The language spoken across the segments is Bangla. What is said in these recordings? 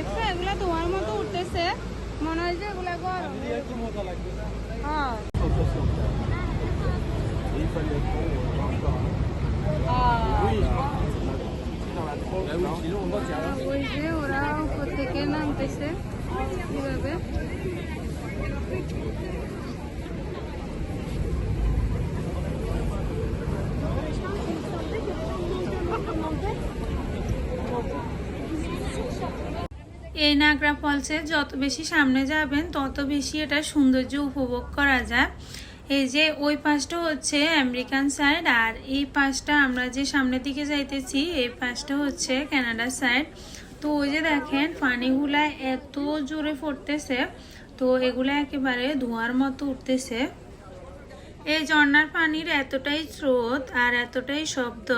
দেখছ? এগুলা ধোয়ার মতো উঠতেছে। মনে হয় যে এগুলা গরম। হ্যাঁ। ওই যে ওরা থেকে নামতেছে। কীভাবে? এই নাগরা ফলসে যত বেশি সামনে যাবেন, তত বেশি এটা সৌন্দর্য উপভোগ করা যায়। এই যে ওই পাশটা হচ্ছে আমেরিকান সাইড, আর এই পাশটা আমরা যে সামনের দিকে যাইতেছি, এই পাশটা হচ্ছে কানাডার সাইড। তো ওই যে দেখেন, পানিগুলা এত জোরে পড়তেছে তো এগুলা একেবারে ধোঁয়ার মতো উঠতেছে। এই ঝর্নার পানির এতটাই স্রোত আর এতটাই শব্দ,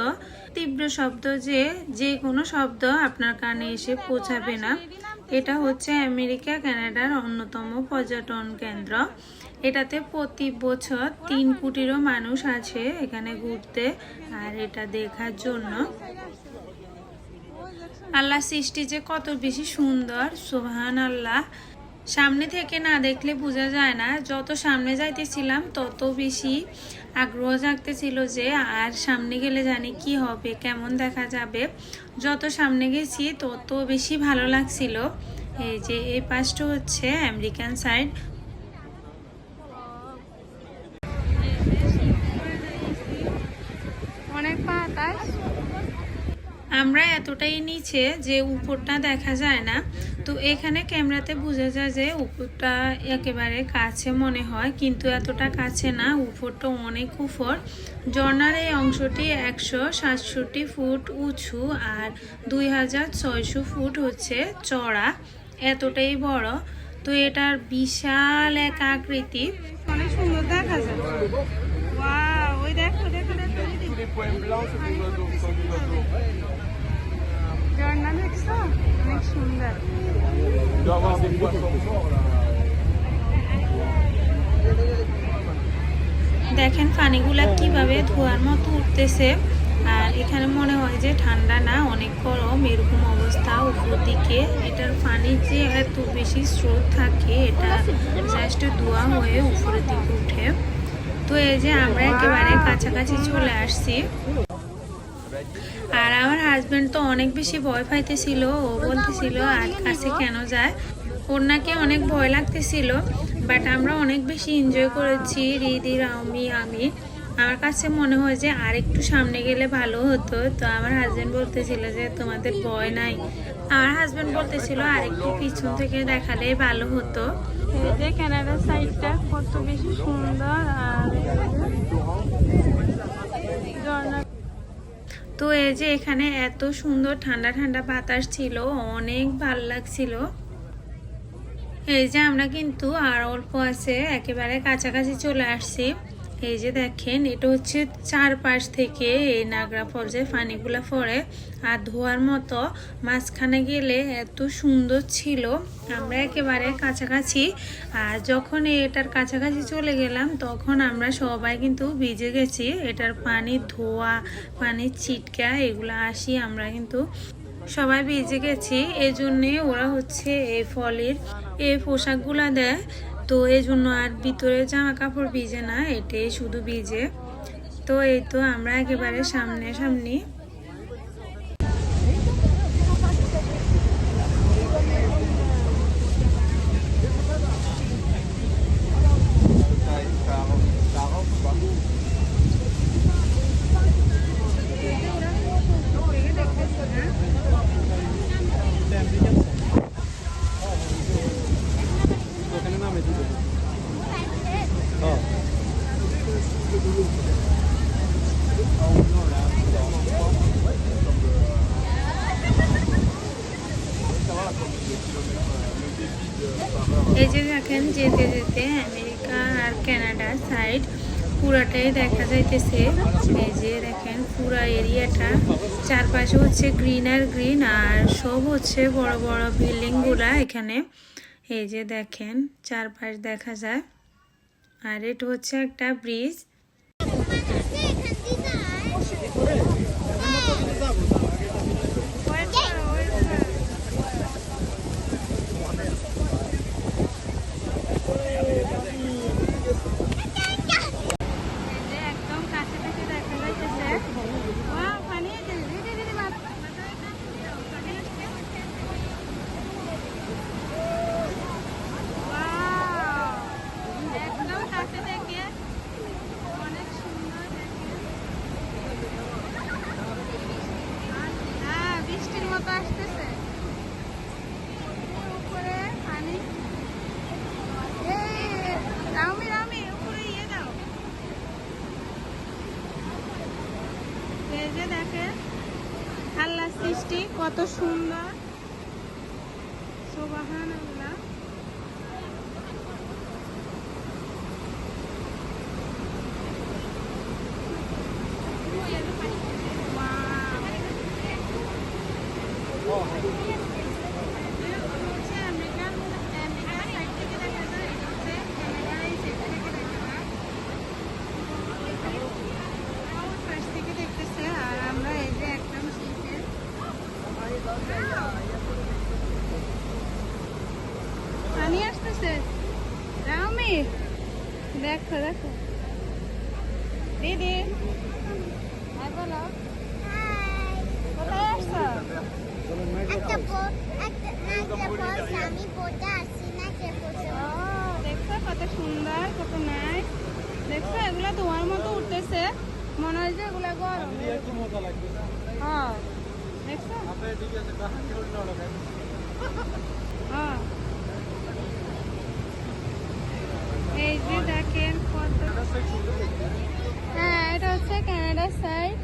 তীব্র শব্দ যে যে কোনো শব্দ আপনার কানে এসে পৌঁছাবে না। এটা হচ্ছে আমেরিকা, কানাডার অন্যতম পর্যটন কেন্দ্র। এটাতে প্রতি বছর তিন কোটিরও মানুষ আছে এখানে ঘুরতে, আর এটা দেখার জন্য। আল্লাহ সৃষ্টি যে কত বেশি সুন্দর সোহান আল্লাহ সামনে থেকে না দেখলে বোঝা যায় না। যত সামনে যাইতেছিলাম, তত বেশি আগ্রহ জাগতেছিল যে আর সামনে গেলে জানি কি হবে, কেমন দেখা যাবে। যত সামনে গেছি, তত বেশি ভালো লাগছিল। এই যে এই পাশটা হচ্ছে আমেরিকান সাইড অনেক বাতাস আমরা এতটাই নিচে যে উপরটা দেখা যায় না। তো এখানে ক্যামেরাতে বোঝা যায় যে উপরটা একেবারে কাছে মনে হয়, কিন্তু এতটা কাছে না। উপরটা অনেক উপর। ঝর্ণার এই অংশটি একশো সাতষট্টি ফুট উঁচু আর দুই হাজার ছয়শো ফুট হচ্ছে চড়া এতটাই বড়। তো এটার বিশাল এক আকৃতি। অনেক সুন্দর দেখা যায়। ওই দেখো দেখো দেখো। ঝর্ণা দেখছ অনেক সুন্দর. দেখেন পানিগুলা কীভাবে ধোয়ার মতো উঠতেছে। আর এখানে মনে হয় যে ঠান্ডা না, অনেক গরম। এরকম অবস্থা উপর দিকে। এটার পানির যে এত বেশি স্রোত থাকে, এটা জাস্ট ধোয়া হয়ে উপরের দিকে উঠে। তো এই যে আমরা একেবারে কাছাকাছি চলে আসছি। আর আমার হাজব্যান্ড তো অনেক বেশি ভয় পাইতেছিল, ও বলতেছিল, আর কাছে কেন যায়? ওর নাকি অনেক ভয় লাগতেছিল বাট আমরা অনেক বেশি এনজয় করেছি, রিদি রামি আমি। আমার কাছে মনে হয় যে আর একটু সামনে গেলে ভালো হতো। তো আমার হাজব্যান্ড বলতেছিল যে, তোমাদের ভয় নাই। আমার হাজব্যান্ড বলতেছিল, আর একটু পিছন থেকে দেখালে ভালো হতো। যে কানাডা সাইডটা কত বেশি সুন্দর, আর ঝর্ণা তো এই যে এখানে এত সুন্দর ঠান্ডা ঠান্ডা বাতাস ছিল, অনেক ভালো লাগছিল। এই যে আমরা কিন্তু আর অল্প আছে, একেবারে কাছাকাছি চলে আসছি। এই যে দেখেন, এটা হচ্ছে চারপাশ থেকে এই নাগরা ফলসের পানিগুলো পড়ে, আর ধোয়ার মতো মাঝখানে গেলে এত সুন্দর ছিল। আমরা একেবারে কাছাকাছি, আর যখন এটার কাছাকাছি চলে গেলাম, তখন আমরা সবাই কিন্তু ভিজে গেছি। এটার পানি ধোয়া, পানির ছিটকা, এগুলো আসি আমরা কিন্তু সবাই ভিজে গেছি। এই জন্যে ওরা হচ্ছে এই ফলের, এই পোশাকগুলো দেয়। তো এই জন্য আর ভিতরে জামা কাপড় ভিজে না, এটাই শুধু ভিজে। তো এই তো আমরা একেবারে সামনে সামনে এই যে দেখেন যেতে যেতে আমেরিকা আর কানাডা সাইড পুরাটাই দেখা যাইতেছে। এই যে দেখেন পুরা এরিয়াটা। চারপাশে হচ্ছে গ্রিন আর গ্রিন আর সব হচ্ছে বড় বড় বিল্ডিংগুলা এখানে। এই যে দেখেন, চারপাশ দেখা যায়। আর এটা হচ্ছে একটা ব্রিজ Wait, wait, wait. কত আসতেছে উপরে পানি এই রামি রামি উপরে ইয়ে দাও এই যে দেখেন আল্লাহ সৃষ্টি কত সুন্দর। সোবাহান আল্লাহ দেখতেছে আর আমরা এই যে একদম শীতে রামি দেখো দেখো। দিদি হ্যাঁ বলো। কোথায় আসছো একটা বোট একটা নাচে পড়ছে আমি বোটে আসছি নাচে পড়ছে দেখছ কত সুন্দর কত নাই দেখছ এগুলা ধোঁয়ার মতো উঠতেছে। মনে হয় যে এগুলা গরম। হ্যাঁ দেখছ আপনার ঠিক আছে কাহাকে অন্য লাগাই হ্যাঁ এই যে দেখেন কত হ্যাঁ এটা হচ্ছে কানাডার সাইড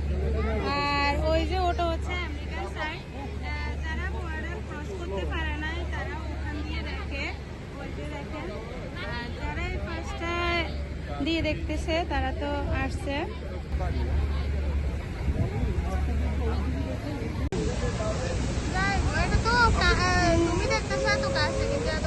আর ওই যে ওটা হচ্ছে আমেরিকার সাইড যারা বর্ডার ক্রস করতে পারে না, তারা ওখান দিয়ে দেখে, ওই যে আর যারা এই ফার্স্টটা দিয়ে দেখতেছে, তারা তো আসছে। তুমি দেখতেছো এত কাছে, কিন্তু এত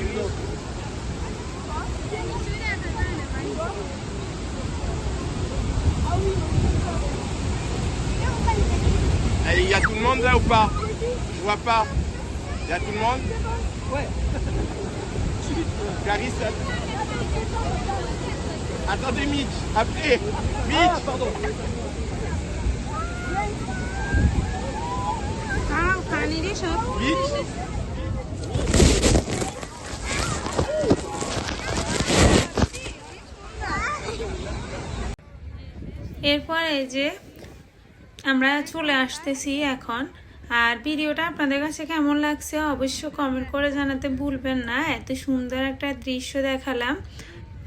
Il y a tout le monde là ou pas Je vois pas. Il y a tout le monde Ouais. Clarisse Attendez Mitch, appelez Mitch pardon. হ্যাঁ পানিরই সব Mitch এরপর এই যে আমরা চলে আসতেছি এখন। আর ভিডিওটা আপনাদের কাছে কেমন লাগছে অবশ্য কমেন্ট করে জানাতে ভুলবেন না। এত সুন্দর একটা দৃশ্য দেখালাম।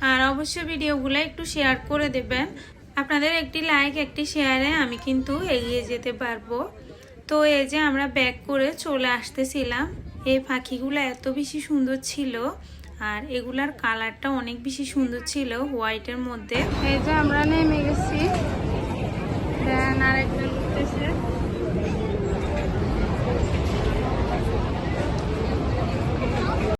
আর অবশ্যই ভিডিওগুলো একটু শেয়ার করে দেবেন। আপনাদের একটি লাইক একটি শেয়ারে আমি কিন্তু এগিয়ে যেতে পারব। তো এই যে আমরা ব্যাক করে চলে আসতেছিলাম। এই পাখিগুলো এত বেশি সুন্দর ছিল। আর এগুলার কালারটা অনেক বেশি সুন্দর ছিল হোয়াইটের মধ্যে। এই যে আমরা নেমে গেছি। দেন আরেকজন উঠতেছে।